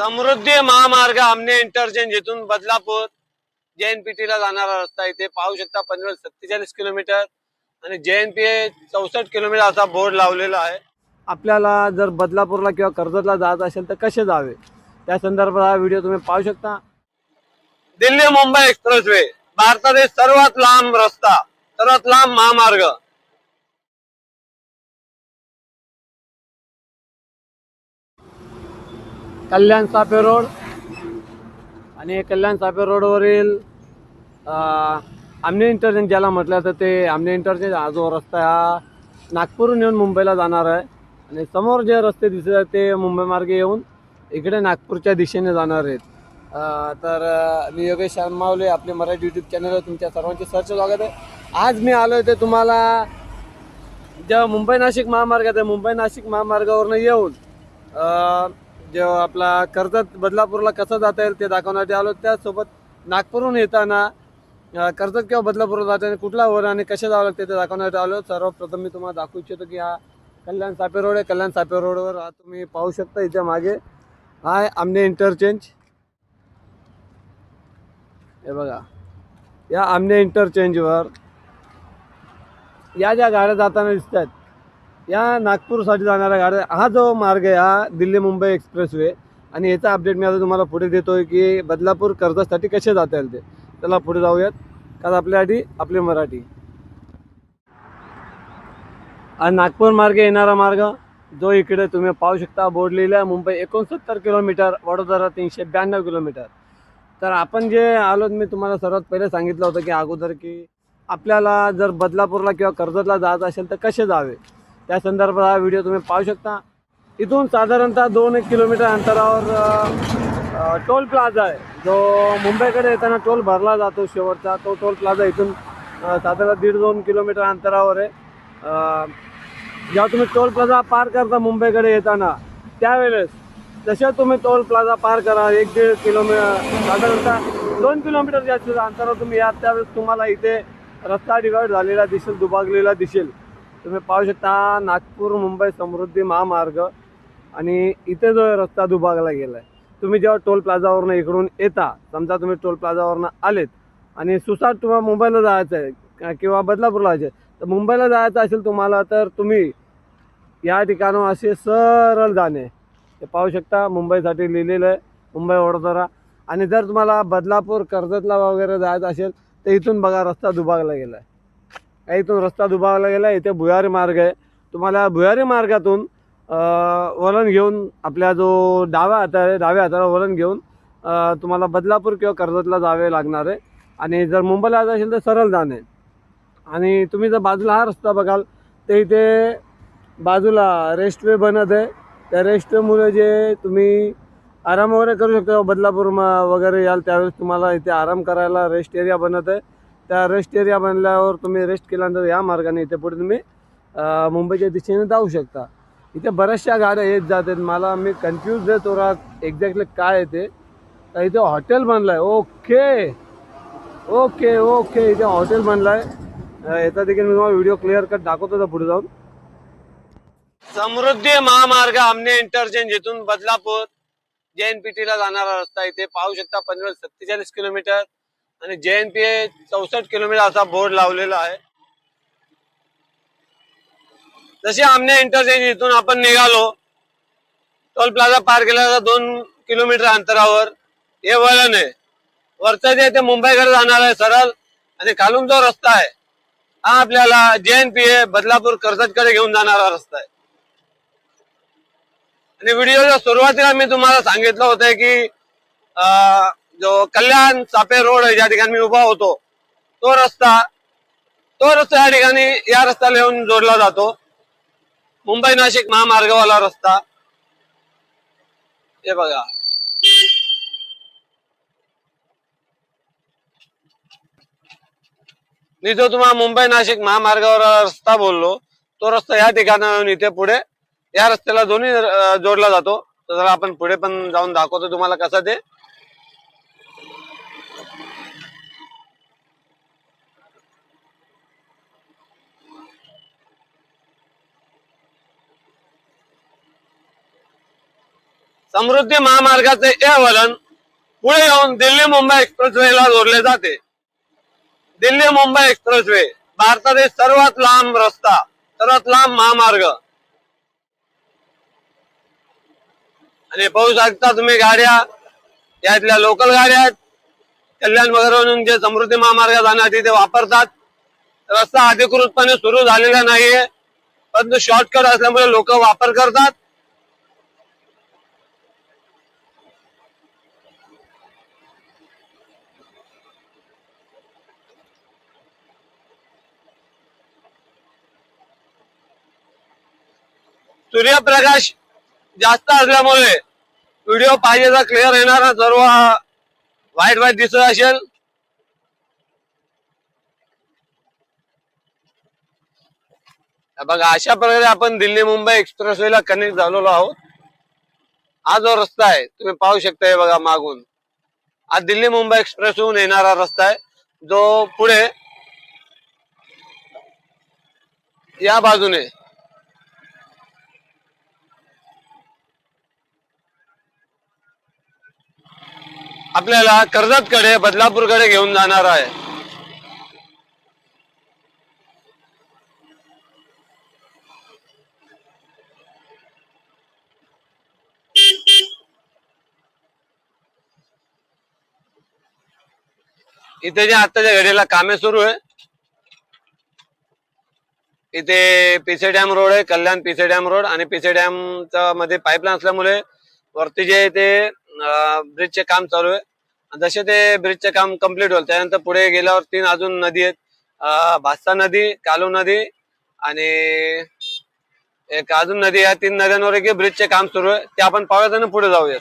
समृद्धी महामार्ग आमने इंटरचेंज इथून बदलापूर JNPT ला जाणारा रस्ता इथे. पाहू शकता पनवेल सत्तेचाळीस किलोमीटर आणि जेएनपी चौसष्ट किलोमीटर असा बोर्ड लावलेला आहे. आपल्याला जर बदलापूरला किंवा कर्जतला जायचं असेल तर कसे जावे? त्या संदर्भात हा व्हिडिओ तुम्ही पाहू शकता. दिल्ली मुंबई एक्सप्रेस वे भारतातील सर्वात लांब रस्ता सर्वात लांब महामार्ग. कल्याण सापे रोड आणि कल्याण सापे रोडवरील आमने इंटरचेंज ज्याला म्हटलं तर ते आमने इंटरचेंज हा जो रस्ता हा नागपूरहून येऊन मुंबईला जाणार आहे. आणि समोर जे रस्ते दिसत आहेत ते मुंबई मार्गे येऊन इकडे नागपूरच्या दिशेने जाणार आहेत. तर मी योगेश शर्मावले आपले मराठी यूट्यूब चॅनलवर तुमच्या सर्वांचे सर्च स्वागत आहे. आज मी आलो ते तुम्हाला जेव्हा मुंबई नाशिक महामार्ग आहे त्या मुंबई नाशिक महामार्गावरनं येऊन जे जेव्हा आपला कर्जत बदलापूरला कसं जाता येईल ते दाखवण्यासाठी आलो. त्याचसोबत नागपूरहून येताना कर्जत किंवा बदलापूरला जाताना कुठला वर आणि कसे जावं लागते ते दाखवण्यासाठी आलो. सर्वप्रथम मी तुम्हाला दाखवू इच्छितो की हा कल्याण सापे रोड आहे. कल्याण सापे रोडवर हा तुम्ही पाहू शकता इथे मागे. हा आहे आमने इंटरचेंज. हे बघा. या आमने इंटरचेंजवर या ज्या गाड्या जाताना दिसतात या नागपूरसाठी जाणाऱ्या गाड्या हा जो मार्ग आहे हा दिल्ली मुंबई एक्सप्रेसवे. आणि याचा अपडेट मी आता तुम्हाला पुढे देतोय की बदलापूर कर्जासाठी कसे जाता येईल ते. चला पुढे जाऊयात. कारण आपल्यासाठी आपली मराठी. हा नागपूर मार्ग येणारा मार्ग जो इकडे तुम्ही पाहू शकता बोर्ड लिहिला मुंबई एकोणसत्तर किलोमीटर वडोदरा तीनशे ब्याण्णव किलोमीटर. तर आपण जे आलो मी तुम्हाला सर्वात पहिले सांगितलं होतं की अगोदर की आपल्याला जर बदलापूरला किंवा कर्जतला जायचं असेल तर कसे जावे? त्या संदर्भात हा व्हिडिओ तुम्ही पाहू शकता. इथून साधारणतः दोन एक किलोमीटर अंतरावर टोल प्लाझा आहे. जो मुंबईकडे येताना टोल भरला जातो शेवटचा. तो टोल प्लाझा इथून साधारण दीड दोन किलोमीटर अंतरावर आहे. जेव्हा तुम्ही टोल प्लाझा पार करता मुंबईकडे येताना त्यावेळेस जशा तुम्ही टोल प्लाझा पार करा एक दीड किलोमी साधारणतः दोन किलोमीटर जास्त अंतरावर तुम्ही या त्यावेळेस तुम्हाला इथे रस्ता डिवाईड झालेला दिसेल दुभागलेला दिसेल. तुम्ही पाहू शकता नागपूर मुंबई समृद्धी महामार्ग आणि इथे जो रस्ता दुभागला गेला आहे तुम्ही जेव्हा टोल प्लाझावरनं इकडून येता समजा तुम्ही टोल प्लाझावरनं आलेत आणि सुसाट तुम्हाला मुंबईला जायचं आहे किंवा बदलापूरला जायचं आहे तर मुंबईला जायचं असेल तुम्हाला तर तुम्ही या ठिकाणं असे सरळ जाणे. ते पाहू शकता मुंबईसाठी लिहिलेलं आहे मुंबई वडोदरा. आणि जर तुम्हाला बदलापूर कर्जतला वगैरे जायचं असेल तर इथून बघा रस्ता दुभागला गेला आहे इथून रस्ता दुभावला गेला आहे इथे भुयारी मार्ग आहे. तुम्हाला भुयारी मार्गातून वळण घेऊन आपल्या जो डाव्या हाता आहे डाव्या हाताला वळण घेऊन तुम्हाला बदलापूर किंवा कर्जतला जावे लागणार आहे. आणि जर मुंबईला जात असेल तर सरळ जाणे. आणि तुम्ही जर बाजूला हा रस्ता बघाल तर इथे बाजूला रेस्टवे बनत आहे. त्या रेस्टवेमुळे जे तुम्ही आराम वगैरे करू शकता. बदलापूर म- वगैरे याल त्यावेळेस तुम्हाला इथे आराम करायला रेस्ट एरिया बनत आहे. त्या रेस्ट एरिया बनल्यावर तुम्ही रेस्ट केल्यानंतर या मार्गाने इथे पुढे तुम्ही मुंबईच्या दिशेने जाऊ शकता. इथे बऱ्याचशा गाड्या येत जातात. मला मी कन्फ्यूज आहे थोडा एक्झॅक्टली काय येते तर इथे हॉटेल बनलं आहे ओके ओके ओके इथे हॉटेल बनलं आहे येता देखील मी तुम्हाला व्हिडिओ क्लिअर कट दाखवतो तर पुढे जाऊन. समृद्धी महामार्ग आमने इंटरचेंज इथून बदलापूर JNPT ला जाणारा रस्ता इथे पाहू शकता. पनवेल सत्तेचाळीस किलोमीटर. आणि जेएनपी चौसष्ट किलोमीटर असा बोर्ड लावलेला आहे. जशी आमने इंटरचेंज इथून आपण निघालो टोल प्लाझा पार केला दोन किलोमीटर अंतरावर हे वळण आहे. वरचं जे ते मुंबईकडे जाणार आहे सरळ आणि खालून जो रस्ता आहे हा आपल्याला जेएनपी बदलापूर कर्जतकडे घेऊन जाणारा रस्ता आहे. आणि व्हिडिओच्या सुरुवातीला मी तुम्हाला सांगितलं होतं की जो कल्याण चापे रोड आहे ज्या ठिकाणी मी उभा होतो तो रस्ता तो रस्ता या ठिकाणी या रस्त्याला येऊन जोडला जातो. मुंबई नाशिक महामार्गवाला रस्ता. हे बघा. मी जो तुम्हाला मुंबई नाशिक महामार्गावर रस्ता बोललो तो रस्ता या ठिकाणाहून इथे पुढे या रस्त्याला दोन्ही जोडला जातो. तर आपण पुढे पण जाऊन दाखवतो तुम्हाला कसं ते. समृद्धी महामार्गाचे हे वलन पुढे येऊन दिल्ली मुंबई एक्सप्रेसवेला जोडले जाते. दिल्ली मुंबई एक्सप्रेसवे भारतातील सर्वात लांब रस्ता सर्वात लांब महामार्ग. आणि पाहू शकता तुम्ही गाड्या यातल्या लोकल गाड्या आहेत. कल्याण वगैरे जे समृद्धी महामार्ग जाण्यासाठी ते वापरतात. रस्ता अधिकृतपणे सुरू झालेला नाहीये परंतु शॉर्टकट असल्यामुळे लोक वापर करतात. सूर्यप्रकाश जास्त असल्यामुळे व्हिडिओ पाहिजे तर क्लिअर येणार सर्व वाईट वाईट दिसत असेल. बघा अशा प्रकारे आपण दिल्ली मुंबई एक्सप्रेस ला कनेक्ट झालेलो आहोत. हा जो रस्ता आहे तुम्ही पाहू शकता बघा मागून. हा दिल्ली मुंबई एक्सप्रेस होऊन येणारा रस्ता आहे. जो पुढे या बाजूने आपल्याला कर्जतकडे बदलापूरकडे घेऊन जाणार आहे. इथे जे आताच्या घडीला कामे सुरू आहे. इथे पिसे डॅम रोड आहे कल्याण पिसे डॅम रोड आणि पिसे डॅमच्या मध्ये पाईपलाईन असल्यामुळे वरती जे आहे ते ब्रिजचे काम चालू आहे. जसे ते ब्रिजचे काम कंप्लीट होईल त्यानंतर पुढे गेल्यावर तीन अजून नदी आहेत. भास्ता नदी कालू नदी आणि एक अजून नदी या तीन नद्यांवर एक ब्रिजचे काम सुरू आहे. ते आपण पाहूयात आणि पुढे जाऊयात.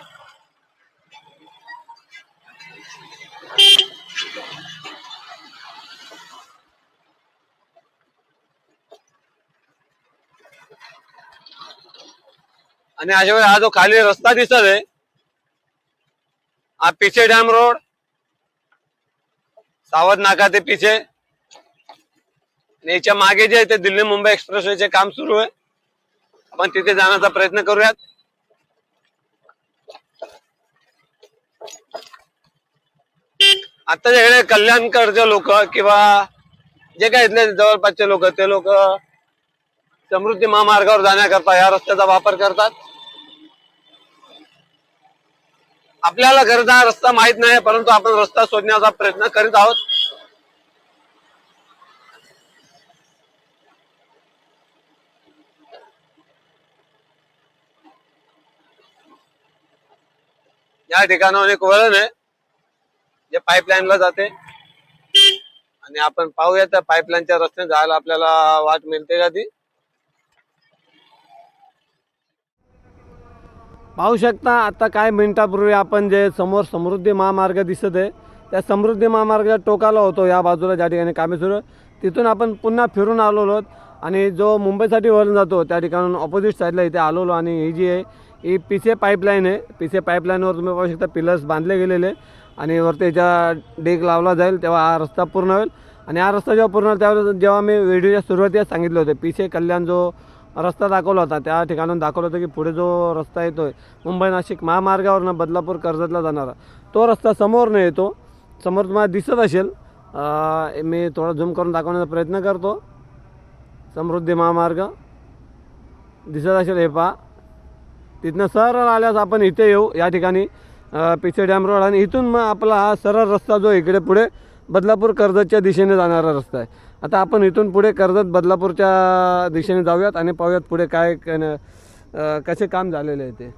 आणि अशा वेळी हा जो खाली रस्ता दिसत आहे हा पीछे डॅम रोड. सावध नाका ते पीछे. याच्या मागे जे आहे ते दिल्ली मुंबई एक्सप्रेसवेचे काम सुरू आहे. आपण तिथे जाण्याचा प्रयत्न करूयात. आताच्या कल्याणकर जे लोक किंवा जे काही इथले जवळपासचे लोक ते लोक समृद्धी महामार्गावर जाण्याकरता या रस्त्याचा वापर करतात. आपल्याला खरं हा रस्ता माहीत नाही परंतु आपण रस्ता शोधण्याचा प्रयत्न करीत आहोत. या ठिकाणावर एक वळण आहे जे पाईपलाईनला जाते. आणि आपण पाहूया त्या पाईपलाईनच्या रस्त्याने जायला आपल्याला वाट मिळते का ती? पाहू शकता आता काय मिनिटापूर्वी आपण जे समोर समृद्धी महामार्ग दिसत आहे त्या समृद्धी महामार्गाच्या टोकाला होतो या बाजूला ज्या ठिकाणी कामे सुरू आहे. तिथून आपण पुन्हा फिरून आलो आहोत आणि जो मुंबईसाठी वरून जातो त्या ठिकाणून ऑपोजिट साईडला इथे आलेलो आणि ही जी आहे ही पिसे पाईपलाईन आहे पिसे पाईपलाईनवर तुम्ही पाहू शकता पिलर्स बांधले गेलेले आणि वरती याच्या डेक लावला जाईल तेव्हा हा रस्ता पूर्ण होईल आणि हा रस्ता जेव्हा पूर्ण होईल त्यावेळेस जेव्हा मी व्हिडिओच्या सुरुवातीला सांगितलं होतं पिसे कल्याण जो रस्ता दाखवला होता. त्या ठिकाणून दाखवलं होतं की पुढे जो रस्ता येतो आहे मुंबई नाशिक महामार्गावरनं बदलापूर कर्जतला जाणारा तो रस्ता समोरनं येतो. समोर तुम्हाला दिसत असेल मी थोडा झूम करून दाखवण्याचा प्रयत्न करतो. समृद्धी महामार्ग दिसत असेल हे पहा. तिथनं सरळ आल्यास आपण इथे येऊ या ठिकाणी अं, डॅम रोड आणि इथून मग आपला हा सरळ रस्ता जो इकडे पुढे बदलापूर कर्जतच्या दिशेने जाणारा रस्ता आहे. आता आपण इथून पुढे कर्जत बदलापूरच्या दिशेने जाऊयात आणि पाहूयात पुढे काय कसे काम झालेले आहे ते.